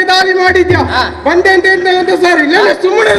ಖಾಲಿ ಮಾಡಿದ್ಯಾ. ಬಂದೆ ಅಂತ ಹೇಳ್ತೇನೆ ಅಂತ ಸರ್. ಇಲ್ಲ ಸುಮ್ಮನೆ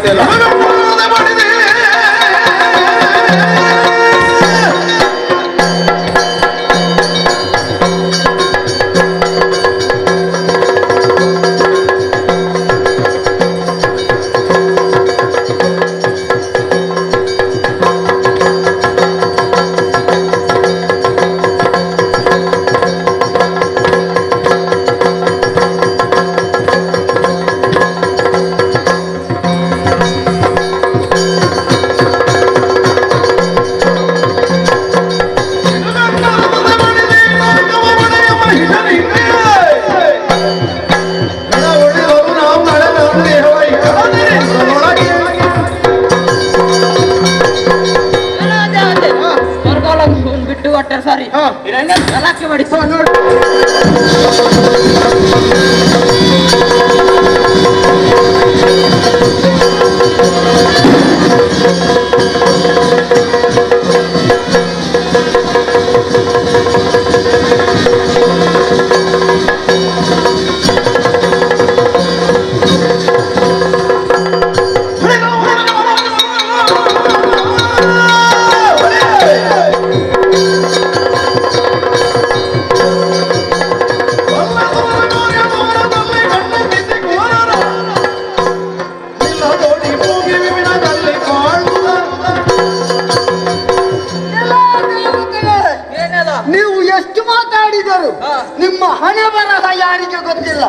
ಮಾತಾಡಿದರು ಹಾ. ನಿಮ್ಮ ಹಣೆ ಬರಹ ಯಾರಿಗೆ ಗೊತ್ತಿಲ್ಲ.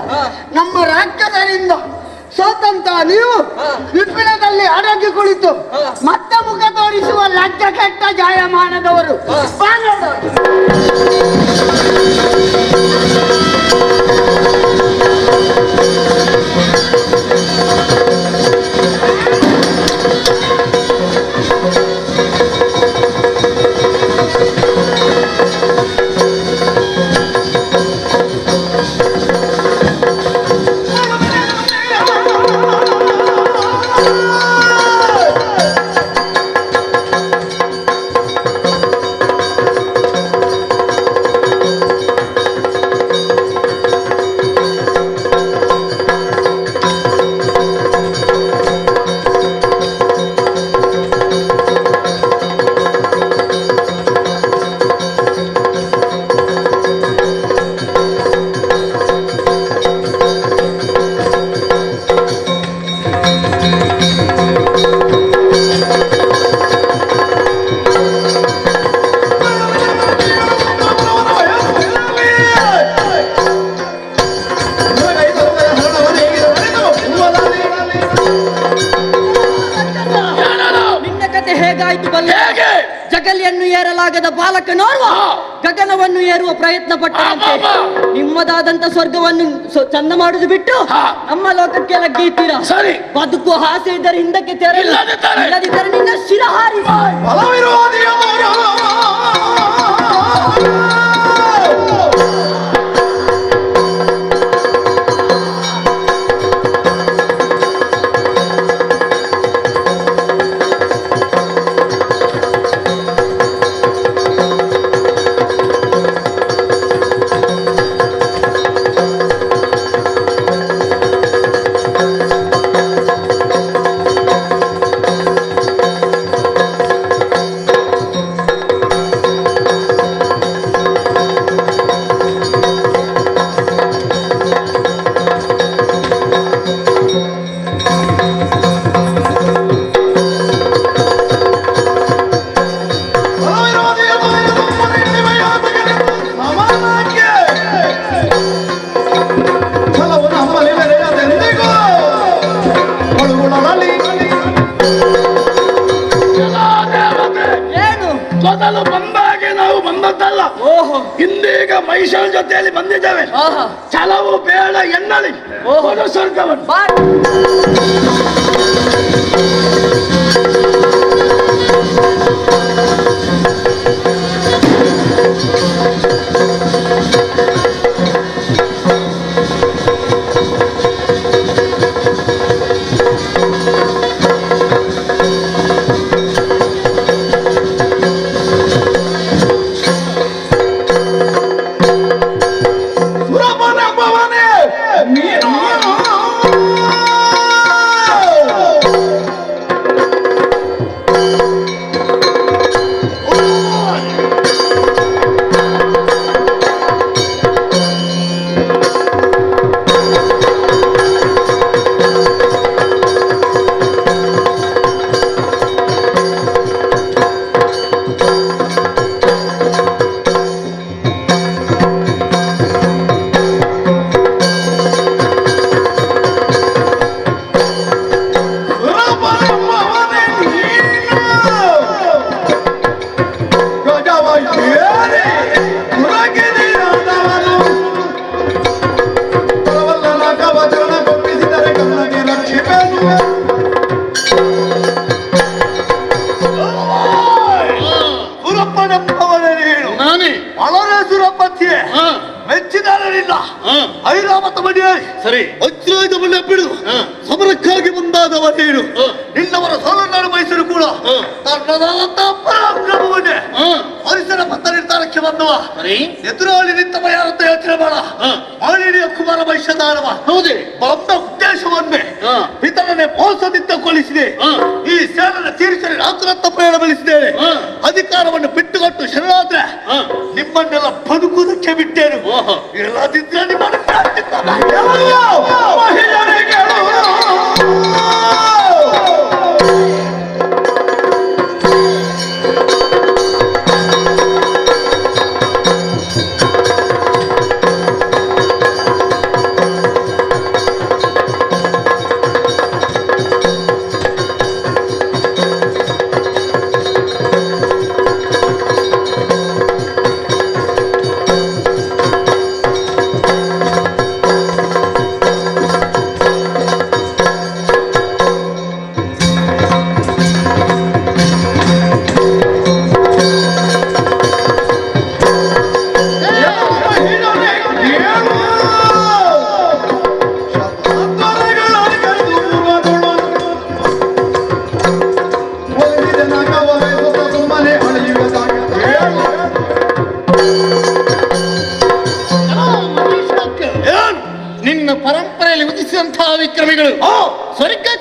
ನಮ್ಮ ರಾಜ್ಯದರಿಂದ ಸ್ವತಂತ್ರ ನೀವು. ವಿಪಿನದಲ್ಲಿ ಅಡಗಿ ಕುಳಿತು. ಮತ್ತೆ ಮುಖ ತೋರಿಸುವ ಲಜ್ಜ ಕೆಟ್ಟ ಜಾಯಮಾನದವರು. ಬಾಲಕನೋರ್ವ ಗಗನವನ್ನು ಏರುವ ಪ್ರಯತ್ನ ಪಟ್ಟಂತೆ. ನಿಮ್ಮದಾದಂತ ಸ್ವರ್ಗವನ್ನು ಸ್ವ- ಚಂದ ಮಾಡುದು ಬಿಟ್ಟು ನಮ್ಮ ಲೋಕಕ್ಕೆ ಲಗ್ಗೀತೀರ ಸರಿ. ಬದುಕು ಆಸೆ ಇದ್ದರೆ ಹಿಂದಕ್ಕೆ ತೆರಳಿದ್ದರೆ ನಿನ್ನ ಶಿರಹಾರಿ ರಾತ್ರತ್ತ ಪ್ರಯಾಣ ಬೆಳೆಸಿದ್ದೇನೆ ಹಾ. ಅಧಿಕಾರವನ್ನು ಬಿಟ್ಟುಕೊಟ್ಟು ಶರಣಾದ್ರೆ ಹಾ. ನಿಮ್ಮನ್ನೆಲ್ಲ ಬದುಕುವುದಕ್ಕೆ ಬಿಟ್ಟೇನು. ಇಲ್ಲದಿದ್ರೆ ನಿಮ್ಮನ್ನು ಉದಿಸಿದಂತಹ ವಿಕ್ರಮಿಗಳು.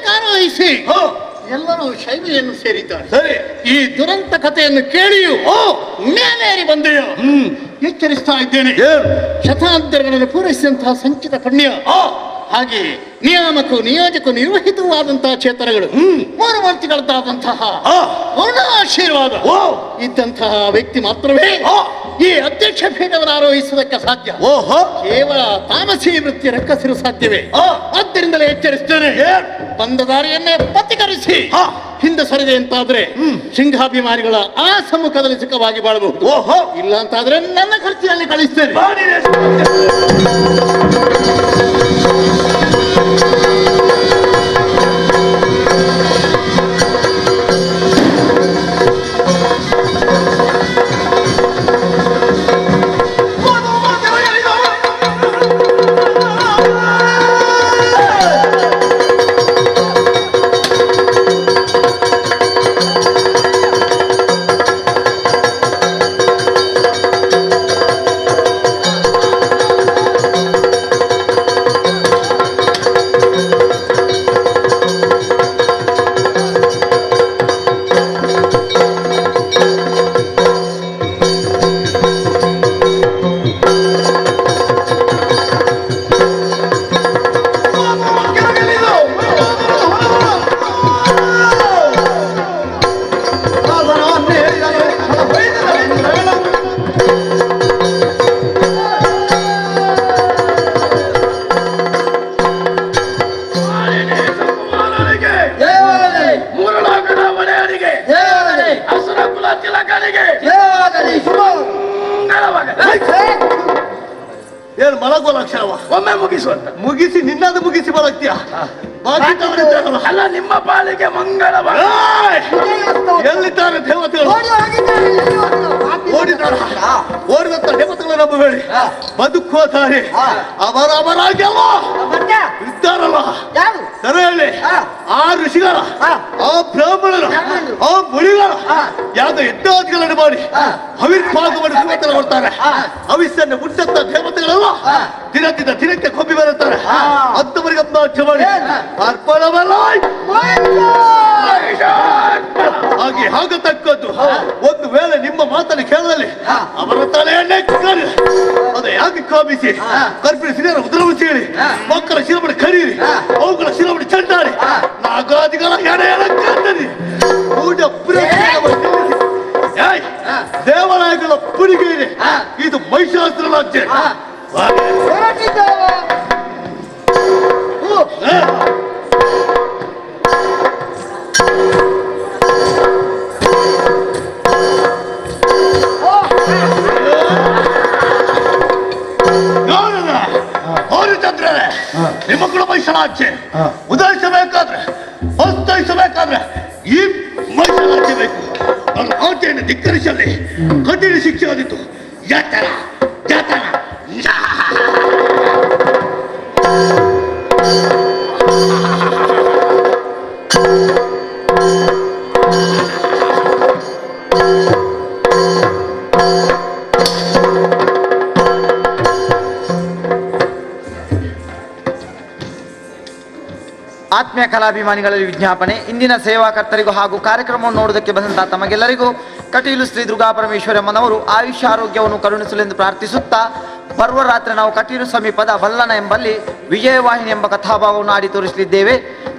ಆರೋಹಿಸಿ ಹಾ. ಎಲ್ಲರೂ ಶೈಲಿಯನ್ನು ಸೇರಿದ್ದಾರೆ. ಸರಿ. ಈ ದುರಂತ ಕಥೆಯನ್ನು ಕೇಳಿಯೂ ಓ ಮೇಲೇರಿ ಬಂದೆಯೋ? ಹ್ಮ್. ಎಚ್ಚರಿಸ್ತಾ ಇದ್ದೇನೆ. ಶತಾಂತರಗಳನ್ನು ಪೂರೈಸಿದಂತಹ ಸಂಚಿತ ಪುಣ್ಯ. ಹಾಗೆ ನಿಯಾಮಕ ನಿಯೋಜಕ ನಿರ್ವಹಿತವಾದಂತಹ ಚೇತನಗಳು ಮೂರು ಮೂರ್ತಿಗಳದ್ದಾದಂತಹ ಆ. ಆಶೀರ್ವಾದ ಓ ಇದ್ದಂತಹ ವ್ಯಕ್ತಿ ಮಾತ್ರವೇ. ಈ ಅಧ್ಯಕ್ಷ ಪೀಠವನ್ನು ಆರೋಹಿಸುವುದಕ್ಕೆ ಸಾಧ್ಯ. ಓಹೋ. ಕೇವಲ ತಾಮಸಿ ವೃತ್ತಿ ರಕ್ಕಸಿರು ಸಾಧ್ಯವೇ. ಆದ್ದರಿಂದಲೇ ಎಚ್ಚರಿಸ್ತೇನೆ? ಬಂದ ದಾರಿಯನ್ನೇ ಪತ್ತಿಕರಿಸಿ ಆ. ಹಿಂದೆ ಸರಿದೆ ಅಂತಾದ್ರೆ ಸಿಂಹಾಭಿಮಾನಿಗಳ ಆ ಸಮ್ಮುಖದಲ್ಲಿ ಸುಖವಾಗಿ ಬಾಳಬಹುದು. ಓಹೋ. ಇಲ್ಲ ಅಂತಾದ್ರೆ ನನ್ನ ಖರ್ಚಿನಲ್ಲಿ ಕಳಿಸ್ತೇನೆ. ಒಮ್ಮೆ ಮುಗಿಸುವಂತ ಮುಗಿಸಿ ನಿನ್ನದು ಮುಗಿಸಿ ಬರಕ್ತಿಯ. ಅಲ್ಲ ನಿಮ್ಮ ಪಾಲಿಗೆ ಮಂಗಳ ಎಲ್ಲಿದ್ದಾರೆ ದೇವತೆಗಳು ಓಡಿದಾರ ಓಡಿದಂತ ದೇವತೆಗಳು ನಂಬಬೇಡಿ. ಬದುಕುವ ಬದುಕೋತಾರೆ ಅಲ್ಲ ಮತ್ತೆ ಇದ್ದಾರಲ್ಲ. ಯಾರು? ಸರ ಹೇಳಿ ಹಾ. ಆ ಋಷಿಗಳ. ಆ ಬ್ರಾಹ್ಮಣರು. ಆ ಹಾ. ಯಾವ್ದು ಯಜ್ಞಾದಿಗಳನ್ನು ಮಾಡಿ ಹವಿರ್ಭಾಗವನ್ನು ಅವಿರ್ಭಾಗ ಮಾಡಿ ಹವಿಸ್ಸನ್ನು ಮುಟ್ಟಂತ ದೇವತೆಗಳೆಲ್ಲ. ದಿನದಿಂದ ದಿನಕ್ಕೆ ಕೊಬ್ಬಿ ಬರುತ್ತಾರೆ. ಅಂತವರಿಗೆ ಅಪ್ಪ ಮಾಡಿ. ಅರ್ಪಣವಲ್ಲ ಹಾಗೆ ಆಗತಕ್ಕದ್ದು ಒಂದು ವೇಳೆ ನಿಮ್ಮ ಮಾತನ್ನು ಕೇಳದಲ್ಲಿ. ಅವರ ತಲೆಯನ್ನೇ ಕರಿ ಅದು ಯಾಕೆ ಕಾಮಿಸಿ? ಹಾ. ಕರ್ಪಿನ ಸಿರಿಯರ ಉದ್ರವಿಸಿ ಹೇಳಿ ಹಾ. ಮಕ್ಕಳ ಶಿರಬಡಿ ಕರೀರಿ. ಅವುಗಳ ಶಿರಬಡಿ ಚಂಡಾಡಿ. ನಾಗಾದಿಗಳ ಎಡೆಯಲ್ಲ ಕನ್ನಡಿ ಊಟ ಹಾ. ದೇವಾಲಯಗಳ ಇದೆ ಹಾ. ಇದು ಮಹಿಷಾಸ್ತ್ರ ರಾಜ್ಯ. ಹಾ. ಹಾ. ಹರಿಚಂದ್ರರೇ ನಿಮ್ಮ ಕೂಡ ಮೈಸೂರಾಚೆ ನನ್ನ ಆಜ್ಞೆಯನ್ನು ಧಿಕ್ಕರಿಸಲಿ. ಕಠಿಣ ಶಿಕ್ಷೆ ಆದಿತ್ತು ಯಾತರ ಆತ್ಮೀಯ ಕಲಾಭಿಮಾನಿಗಳಲ್ಲಿ ವಿಜ್ಞಾಪನೆ, ಇಂದಿನ ಸೇವಾಕರ್ತರಿಗೂ ಹಾಗೂ ಕಾರ್ಯಕ್ರಮವನ್ನು ನೋಡುವುದಕ್ಕೆ ಬಂದಂತಹ ತಮಗೆಲ್ಲರಿಗೂ ಕಟೀಲು ಶ್ರೀ ದುರ್ಗಾ ಪರಮೇಶ್ವರಮ್ಮನವರು ಆಯುಷ್ಯ ಆರೋಗ್ಯವನ್ನು ಕರುಣಿಸಲೆಂದು ಪ್ರಾರ್ಥಿಸುತ್ತಾ ಬರುವ ರಾತ್ರಿ ನಾವು ಕಟೀಲು ಸಮೀಪದ ವಲ್ಲನ ಎಂಬಲ್ಲಿ ವಿಜಯವಾಹಿನಿ ಎಂಬ ಕಥಾಭಾವವನ್ನು ಆಡಿ ತೋರಿಸಲಿದ್ದೇವೆ.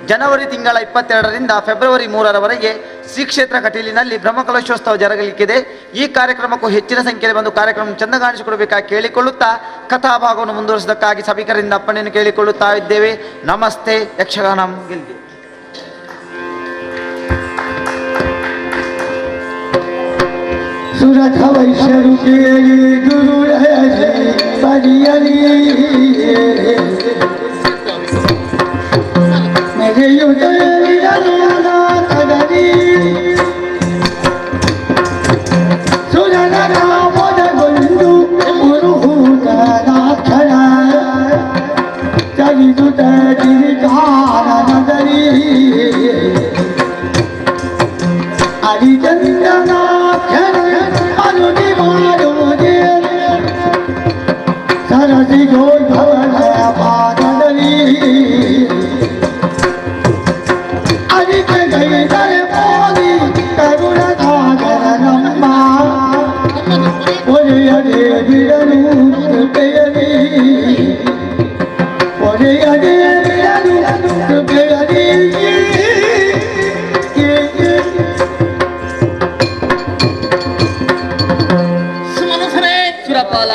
ಜನವರಿ ತಿಂಗಳ ಇಪ್ಪತ್ತೆರಡರಿಂದ ಫೆಬ್ರವರಿ ಮೂರರವರೆಗೆ ಶ್ರೀ ಕ್ಷೇತ್ರ ಕಟೀಲಿನಲ್ಲಿ ಬ್ರಹ್ಮಕಲಶೋತ್ಸವ ಜರುಗಲಿಕ್ಕಿದೆ ಈ ಕಾರ್ಯಕ್ರಮಕ್ಕೂ ಹೆಚ್ಚಿನ ಸಂಖ್ಯೆಯಲ್ಲಿ ಬಂದು ಕಾರ್ಯಕ್ರಮ ಚೆಂದ ಕಾಣಿಸಿಕೊಡಬೇಕಾಗಿ ಕೇಳಿಕೊಳ್ಳುತ್ತಾ ಕಥಾಭಾಗವನ್ನು ಮುಂದುವರಿಸಿದ್ದಕ್ಕಾಗಿ ಸಭಿಕರಿಂದ ಅಪ್ಪಣೆಯನ್ನು ಕೇಳಿಕೊಳ್ಳುತ್ತಾ ಇದ್ದೇವೆ ನಮಸ್ತೆ ಯಕ್ಷಗಾನ ಗೆಲ್ಗೆ सुरथ वैश्य के गुरु परियली मेरे સુરનાથ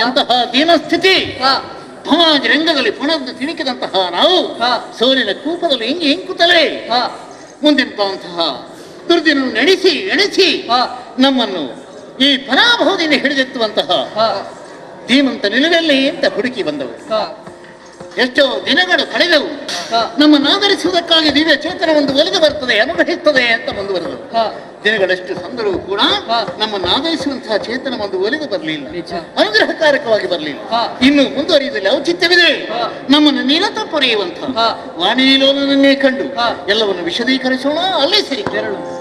ಅಂತಹ ದೀನಸ್ಥಿತಿ ಹಾ, ಸಮಾಜ ರಂಗದಲ್ಲಿ ಪುನಃ ತಿಣಿಕಿದಂತಹ ನಾವು ಹಾ. ಸೋಲಿನ ಕೂಪದಲ್ಲಿ ಹೆಂಗೆ ಹೆಂಕುತ್ತಲೇ ಹಾ, ಮುಂದಿನಂತಹ ದುರ್ದಿನ ನೆಣಸಿ ಎಣಿಸಿ ಹಾ. ನಮ್ಮನ್ನು ಈ ಪರಾಭವದಿಂದ ಹಿಡಿದೆತ್ತುವಂತಹ ಹಾ, ಧೀಮಂತ ನಿಲುವೆಲ್ಲಿ ಅಂತ ಹುಡುಕಿ ಬಂದವು. ಹಾ, ಎಷ್ಟೋ ದಿನಗಳು ಕಳೆದವು. ನಮ್ಮ ನಾಗರಿಸುವುದಕ್ಕಾಗಿ ಆಧರಿಸುವುದಕ್ಕಾಗಿ ದಿವ್ಯ ಚೇತನ ಒಂದು ಒಲಿದು ಬರ್ತದೆ ಅನುಗ್ರಹಿಸ್ತದೆ ಅಂತ ಮುಂದುವರೆದರು. ದಿನಗಳಷ್ಟು ಸಂದರೂ ಕೂಡ ನಮ್ಮ ನಮ್ಮನ್ನು ಆಧರಿಸುವಂತಹ ಚೇತನ ಒಂದು ಒಲಿಗೆ ಬರಲಿಲ್ಲ. ಅನುಗ್ರಹಕಾರಕವಾಗಿ ಬರಲಿಲ್ಲ. ಇನ್ನು ಮುಂದುವರಿಯುವುದರಲ್ಲಿ ಔಚಿತ್ಯವಿದೆ. ನಮ್ಮನ್ನು ನೀಲತ ಪೊರೆಯುವಂತಹ ವಾಣಿ ವಾಣಿಲೋಲನನ್ನೇ ಕಂಡು. ಎಲ್ಲವನ್ನು ವಿಶದೀಕರಿಸೋಣ ಅಲ್ಲೇ ಸರಿ. ಬೆರಳು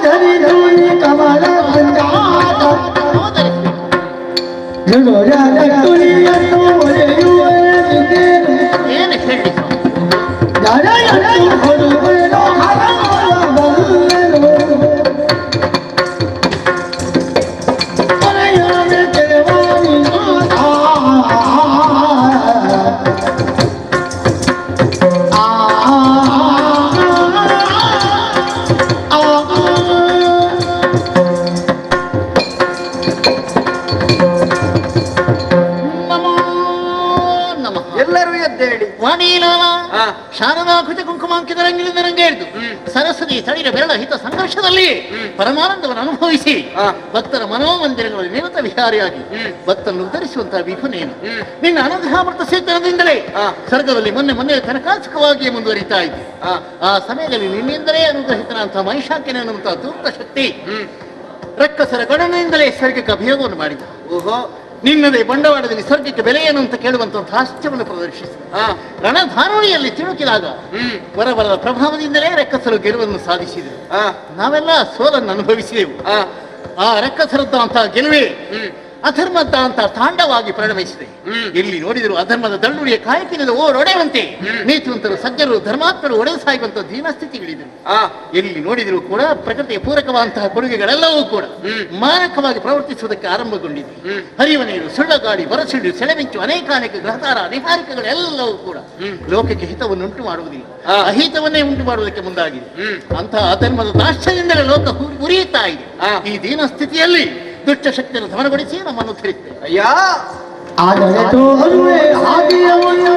धरी جون کمال انداز خدا ಹಾ. ಶಾರದಾ ಕೃತ ಕುಂಕುಮಾಂಕಿತ ರಂಗಿಲಿಂದ ರಂಗೇರಿತು ಸರಸ್ವತಿ ಸ್ಥಳೀಯ ಬೆರಳ ಹಿತ ಸಂಘರ್ಷದಲ್ಲಿ ಪರಮಾನಂದವನ್ನು ಅನುಭವಿಸಿ. ಭಕ್ತರ ಮನೋಮಂದಿರಗಳಲ್ಲಿ ನಿರತ ವಿಹಾರಿಯಾಗಿ ಭಕ್ತರನ್ನು ಉದ್ಧರಿಸುವಂತಹ ವಿಭುನೇನು ನಿನ್ನ ಅನುಗ್ರಹಾಮೃತ ಸೇತನದಿಂದಲೇ. ಸ್ವರ್ಗದಲ್ಲಿ ಮೊನ್ನೆ ಮೊನ್ನೆ ತನಕಾಚಕವಾಗಿಯೇ ಮುಂದುವರಿತಾ ಇದ್ದೆ. ಆ. ಸಮಯದಲ್ಲಿ ನಿನ್ನಿಂದಲೇ ಅನುಗ್ರಹಿತನಂತಹ ಮಹಿಷಾಕ್ಯನ ಅನ್ನುವಂತಹ ತೂಕ್ತ ಶಕ್ತಿ ರಕ್ಕಸರ ಗಣನೆಯಿಂದಲೇ ಸ್ವರ್ಗಕ್ಕೆ ಅಭಿಯೋಗವನ್ನು ಮಾಡಿದ. ಓಹೋ. ನಿನ್ನದೇ ಬಂಡವಾಳದಲ್ಲಿ ಸ್ವರ್ಗಕ್ಕೆ ಬೆಲೆ ಏನು ಅಂತ ಕೇಳುವಂತಹ ಹಾಸ್ಯವನ್ನು ಪ್ರದರ್ಶಿಸಿದ ಹಾ. ರಣಧಾರುಣಿಯಲ್ಲಿ ತಿಳುಕಿದಾಗ ಬರಬರದ ಪ್ರಭಾವದಿಂದಲೇ ರೆಕ್ಕಸರು ಗೆಲುವನ್ನು ಸಾಧಿಸಿದರು. ನಾವೆಲ್ಲ ಸೋಲನ್ನು ಅನುಭವಿಸಿದೆವು ಆ ಆ ರೆಕ್ಕಸರದ್ದಂತಹ ಗೆಲುವೆ ಅಧರ್ಮದ ಅಂತ ತಾಂಡವಾಗಿ ಪರಿಣಮಿಸಿದೆ ಎಲ್ಲಿ ನೋಡಿದರೂ ಅಧರ್ಮದ ದಳ್ಳುಳಿಯ ಕಾಯಕಿನದ ಓರೊಡೆಯುವಂತೆ ನೀತಿವಂತರು ಸಜ್ಜರು ಧರ್ಮಾತ್ಮರು ಒಡೆದು ಸಾಯುವಂತಹ ದೀನಸ್ಥಿತಿಗಳಿದ್ರು. ಎಲ್ಲಿ ನೋಡಿದ್ರು ಕೂಡ ಪ್ರಕೃತಿಯ ಪೂರಕವಾದಂತಹ ಕೊಡುಗೆಗಳೆಲ್ಲವೂ ಕೂಡ ಮಾರಕವಾಗಿ ಪ್ರವರ್ತಿಸುವುದಕ್ಕೆ ಆರಂಭಗೊಂಡಿದೆ. ಹರಿಯುವ ನೀರು ಸುಳ್ಳಗಾಡಿ ಬರಸಿಡು ಸೆಳೆಮಿಂಚು ಅನೇಕ ಅನೇಕ ಗ್ರಹತಾರ ನಿಹಾರಿಕೆಗಳೆಲ್ಲವೂ ಕೂಡ ಲೋಕಕ್ಕೆ ಹಿತವನ್ನು ಉಂಟು ಮಾಡುವುದಿಲ್ಲ. ಅಹಿತವನ್ನೇ ಉಂಟು ಮಾಡುವುದಕ್ಕೆ ಮುಂದಾಗಿದೆ. ಅಂತಹ ಅಧರ್ಮದ ದಾಷ್ಟ್ಯದಿಂದಲೇ ಲೋಕ ಉರಿ- ಉರಿಯುತ್ತಾ ಇದೆ. ಈ ದೀನ ದುಷ್ಟಶಕ್ತಿಯನ್ನು ಧಮನ ಕೊಡಿಸಿ ನಮ್ಮನ್ನು ಉದ್ಧರಿಸಿ ಅಯ್ಯ ಆದರೆ ತೋರುವೆ ಹಾಗೆಯವನ್ನು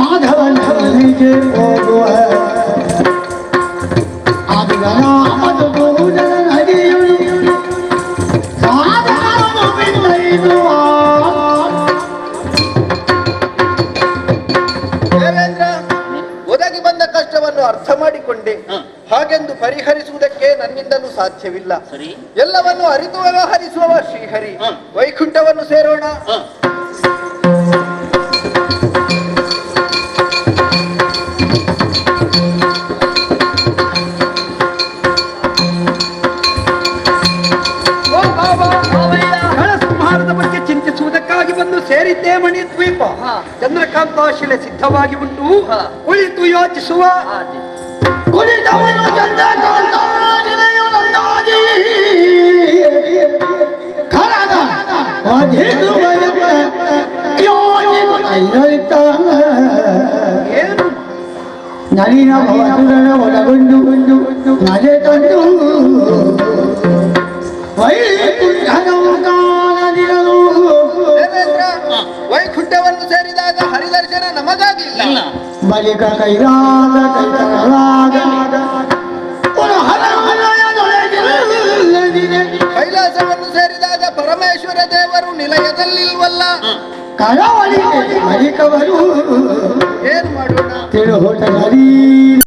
ಮಾಧವನ ಹೋಗುವ ಆದಿಗನ ಮಧುಗೋ ಪರಿಹರಿಸುವುದಕ್ಕೆ ನನ್ನಿಂದಲೂ ಸಾಧ್ಯವಿಲ್ಲ. ಎಲ್ಲವನ್ನು ಅರಿತು ವ್ಯವಹರಿಸುವವ ಶ್ರೀಹರಿ. ವೈಕುಂಠವನ್ನು ಸೇರೋಣ. ಹ. ಸಂಹಾರದ ಬಗ್ಗೆ ಚಿಂತಿಸುವುದಕ್ಕಾಗಿ ಬಂದು ಸೇರಿದ್ದೇ ಮಣಿ ದ್ವೀಪ ಚಂದ್ರಕಾಂತ ಶಿಲೆ ಸಿದ್ಧವಾಗಿ ಉಂಟು. ಕುಳಿತು ಯೋಚಿಸುವ. জানি না ভবাসুরের বলা বন্ধু বন্ধু নাজে তন্দু ವೈಕುಂಠವನ್ನು ಸೇರಿದಾಗ ಹರಿದರ್ಶನ ನಮಗಾಗಿಲ್ಲ ಇಲ್ಲ. ಬಳಿಕ ಕೈಲಾದ ಹರಹರಯದೊಳಗಿಲ್ಲದಿರೆ ಕೈಲಾಸವನ್ನು ಸೇರಿದಾಗ ಪರಮೇಶ್ವರ ದೇವರು ನಿಲಯದಲ್ಲಿಲ್ವಲ್ಲ. ಕರಾವಳಿ ಬಳಿಕವರು ಏನು ಮಾಡೋಣ? ಹೋಟೆಲ್ ನರಿ